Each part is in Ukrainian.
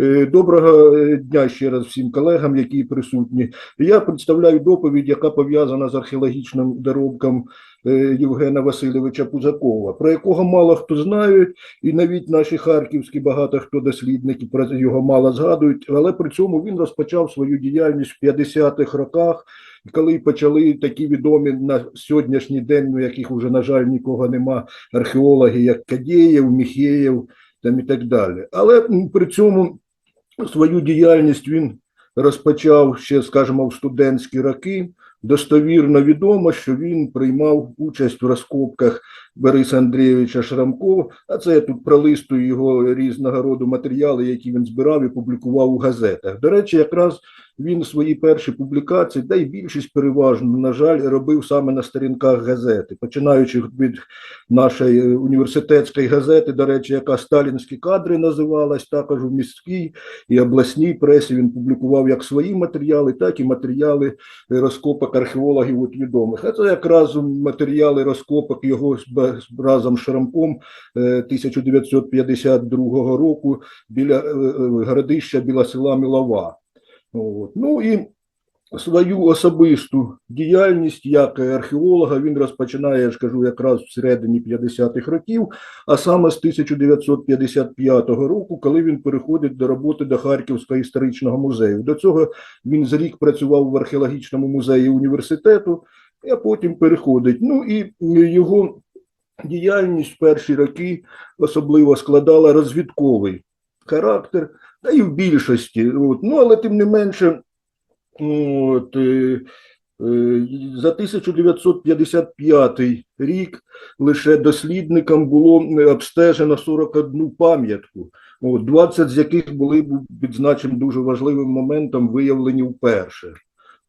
Е, Доброго е, дня ще раз всім колегам, які присутні. Я представляю доповідь, яка пов'язана з археологічним доробком е, Євгена Васильовича Пузакова, про якого мало хто знає, і навіть наші харківські багато хто дослідники про його мало згадують, але при цьому він розпочав свою діяльність в 50-х роках, коли почали такі відомі на сьогоднішній день, у яких вже, на жаль, нікого нема, археологи, як Кадєєв, Міхеєв там і так далі. Але при цьому свою діяльність він розпочав ще, скажімо, в студентські роки. Достовірно відомо, що він приймав участь в розкопках Бориса Андрійовича Шрамкова, а це я тут пролистую його різного роду матеріали, які він збирав і публікував у газетах. До речі, якраз він свої перші публікації, та й більшість переважно, на жаль, робив саме на сторінках газети, починаючи від нашої е, університетської газети, до речі, яка сталінські кадри називалась, також у міській і обласній пресі він публікував як свої матеріали, так і матеріали е, розкопок археологів от відомих. А це якраз матеріали розкопок його разом з Шрамком е, 1952 року біля е, е, городища біля села Мілова. От. Ну і свою особисту діяльність як археолога він розпочинає, я ж кажу, якраз в середині 50-х років, а саме з 1955 року, коли він переходить до роботи до Харківського історичного музею. До цього він за рік працював в археологічному музеї університету, а потім переходить. Ну і його діяльність в перші роки особливо складала розвідковий характер, та і в більшості. От. Ну, але тим не менше, от, е, е, за 1955 рік лише дослідникам було обстежено 41 пам'ятку, от, 20 з яких були відзначені дуже важливим моментом, виявлені вперше.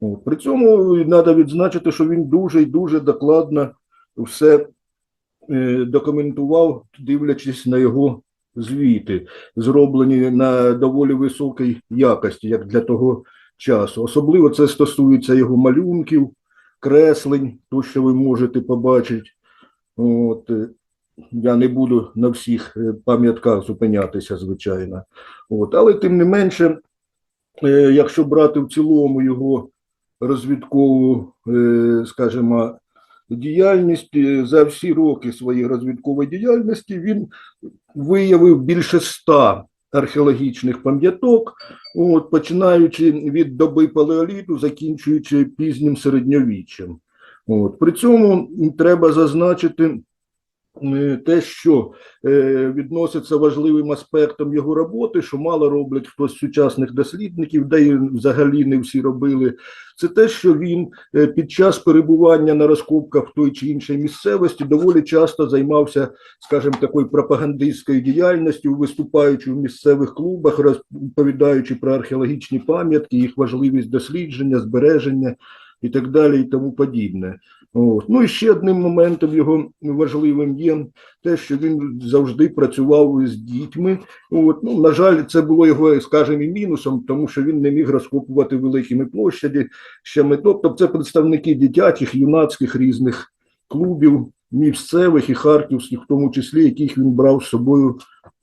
От. При цьому треба відзначити, що він дуже і дуже докладно все е, документував, дивлячись на його звіти, зроблені на доволі високій якості, як для того часу. Особливо це стосується його малюнків, креслень, то, що ви можете побачити. От, е, я не буду на всіх е, пам'ятках зупинятися, звичайно. От, але тим не менше, е, якщо брати в цілому його розвідкову, скажімо, діяльність, за всі роки своєї розвідкової діяльності він виявив більше ста археологічних пам'яток, от, починаючи від доби палеоліту, закінчуючи пізнім середньовіччям. От. При цьому треба зазначити те, що е, відноситься важливим аспектом його роботи, що мало роблять хтось з сучасних дослідників, де і взагалі не всі робили, це те, що він е, під час перебування на розкопках в той чи іншій місцевості доволі часто займався, скажімо, такою пропагандистською діяльністю, виступаючи в місцевих клубах, розповідаючи про археологічні пам'ятки, їх важливість дослідження, збереження і так далі, і тому подібне. От. Ну і ще одним моментом його важливим є те, що він завжди працював з дітьми. От. Ну, на жаль, це було його, скажімо, і мінусом, тому що він не міг розкопувати великими площаді. Тобто, це представники дитячих, юнацьких різних клубів, місцевих і харківських, в тому числі, яких він брав з собою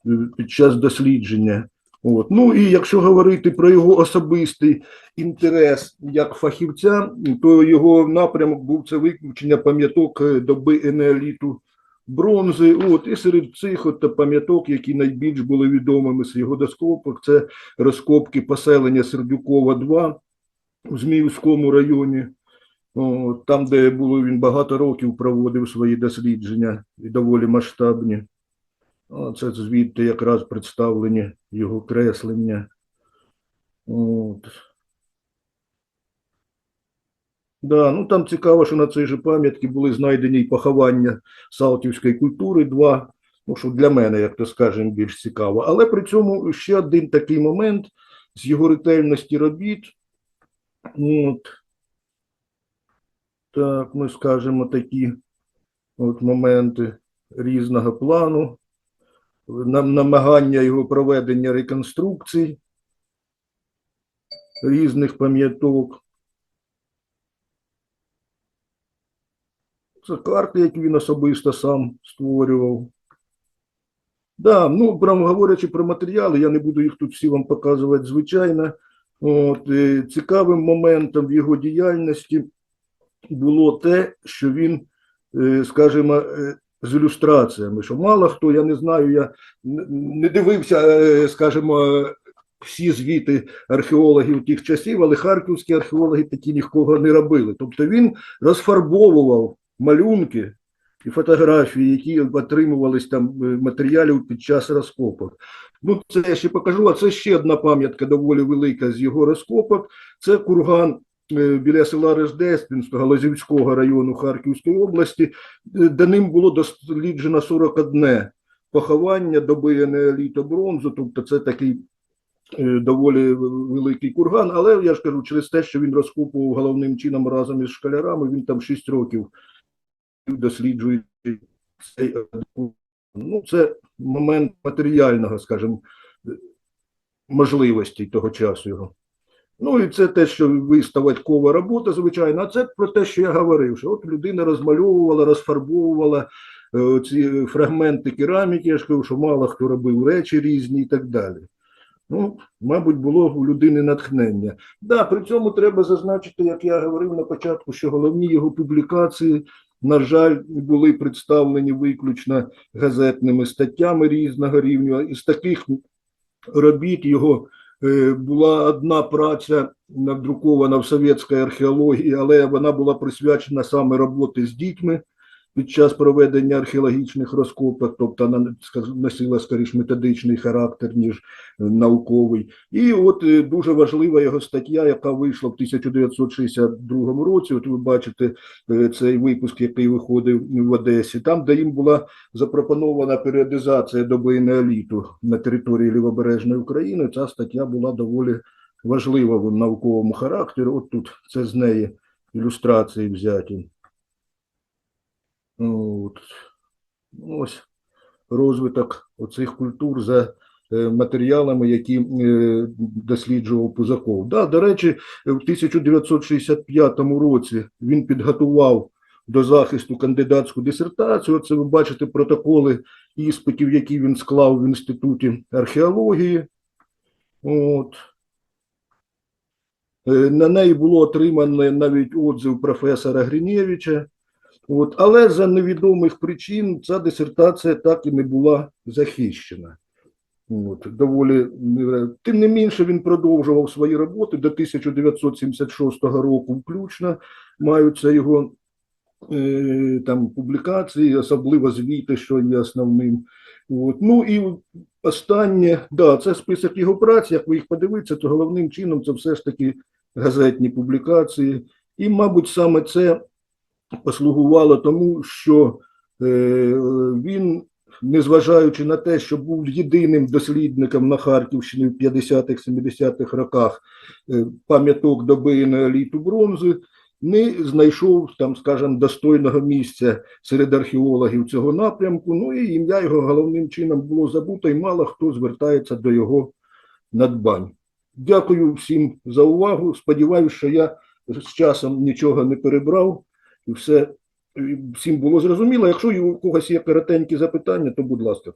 е, під час дослідження. От. Ну і якщо говорити про його особистий інтерес як фахівця, то його напрямок був це виключення пам'яток е, доби енеоліту бронзи. От, і серед цих от пам'яток, які найбільш були відомими з його доскопок, це розкопки поселення Сердюкова 2 у Зміївському районі. Там, де було він багато років проводив свої дослідження і доволі масштабні. Це звідти якраз представлені його креслення. От. Да, ну там цікаво, що на цій же пам'ятці були знайдені й поховання салтівської культури, два, ну що для мене, як то скажемо, більш цікаво. Але при цьому ще один такий момент з його ретельності робіт. От. Так, ми скажемо такі от моменти різного плану намагання його проведення реконструкцій різних пам'яток. Це карти, які він особисто сам створював. Да, ну, прямо говорячи про матеріали, я не буду їх тут всі вам показувати, звичайно. От, е, цікавим моментом в його діяльності було те, що він, е, скажімо, е, з ілюстраціями, що мало хто, я не знаю, я не дивився, е, скажімо, всі звіти археологів тих часів, але харківські археологи такі нікого не робили. Тобто він розфарбовував малюнки і фотографії, які отримувались там е, матеріалів під час розкопок. Ну, це я ще покажу, а це ще одна пам'ятка доволі велика з його розкопок. Це курган біля села Рождественського Лозівського району Харківської області, е, де ним було досліджено 41 поховання доби неоліту бронзу, тобто це такий е, доволі великий курган, але я ж кажу, через те, що він розкопував головним чином разом із школярами, він там 6 років досліджує цей ну, це момент матеріального, скажімо, можливостей того часу його. Ну і це те, що виставкова робота, звичайно, а це про те, що я говорив, що от людина розмальовувала, розфарбовувала е, ці фрагменти кераміки, я ж кажу, що мало хто робив речі різні і так далі. Ну, мабуть, було у людини натхнення. Да, при цьому треба зазначити, як я говорив на початку, що головні його публікації, на жаль, були представлені виключно газетними статтями різного рівня. Із таких робіт його була одна праця надрукована в совєтській археології, але вона була присвячена саме роботи з дітьми під час проведення археологічних розкопок, тобто вона носила скоріш методичний характер, ніж науковий. І от е, дуже важлива його стаття, яка вийшла в 1962 році. От ви бачите е, цей випуск, який виходив в Одесі, там, де їм була запропонована періодизація доби неоліту на території Лівобережної України. Ця стаття була доволі важлива в науковому характері. От тут це з неї ілюстрації взяті. От. Ось розвиток оцих культур за е, матеріалами, які е, досліджував Пузаков. Да, до речі, в 1965 році він підготував до захисту кандидатську дисертацію. Оце ви бачите протоколи іспитів, які він склав в Інституті археології. От. Е, На неї було отримано навіть отзив професора Гринєвича. От, але за невідомих причин ця дисертація так і не була захищена. От, доволі, е, тим не менше, він продовжував свої роботи до 1976 року включно. Маються його е, там публікації, особливо звіти, що є основним. От. Ну і останнє, да, це список його праць. Як ви їх подивитеся, то головним чином це все ж таки газетні публікації. І, мабуть, саме це послугувало тому, що е, він, незважаючи на те, що був єдиним дослідником на Харківщині в 50-х-70-х роках е, пам'яток доби неоліту бронзи, не знайшов там, скажімо, достойного місця серед археологів цього напрямку. Ну і ім'я його головним чином було забуто, і мало хто звертається до його надбань. Дякую всім за увагу. Сподіваюся, що я з часом нічого не перебрав і все всім було зрозуміло. Якщо у когось є коротенькі запитання, то будь ласка.